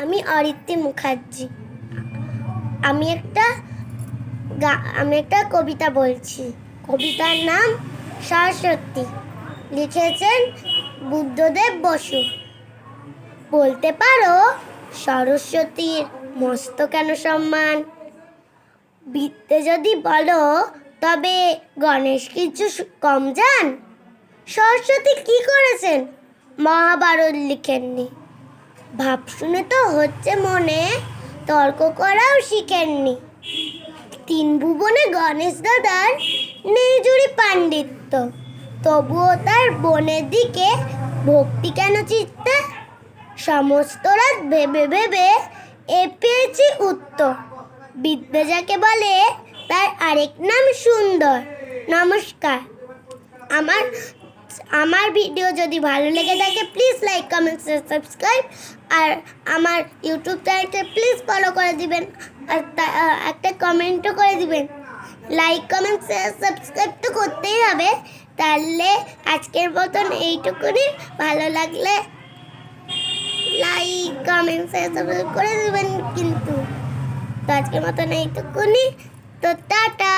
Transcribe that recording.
আমি অরিত্রি মুখার্জি। আমি একটা আমি একটা কবিতা বলছি। কবিতার নাম সরস্বতী। লিখেছেন বুদ্ধদেব বসু। বলতে পারো সরস্বতীর মস্ত কেন সম্মান? বিদ্যে যদি বলো, তবে গণেশ কিছু কম যান সরস্বতী কি করেছেন? মহাভারত লিখেননি। ভাব শুনে তো হচ্ছে মনে, তর্ক করাও শিখেননি। তিন ভুবনে গণেশ দাদার নেই পাণ্ডিত্য, তবুও তার বোনের দিকে ভক্তি কেন চিত্তে? সমস্ত রাত ভেবে ভেবে এ পেয়েছি উত্তর। বিদ্যা যাকে বলে, তার আরেক নাম সুন্দর, নমস্কার। আমার আমার ভিডিও যদি ভালো লেগে থাকে প্লিজ লাইক কমেন্ট সাবস্ক্রাইব আর আমার ইউটিউব চ্যানেলকে প্লিজ ফলো করে দিবেন। আর একটা কমেন্টও করে দিবেন। লাইক কমেন্ট সাবস্ক্রাইব তো করতেই হবে। তাহলে আজকের মতন এইটুকুনি। ভালো লাগলে লাইক কমেন্ট সাবস্ক্রাইব করে দিবেন কিন্তু। তো আজকের মতন এইটুকুনি। তো টাটা।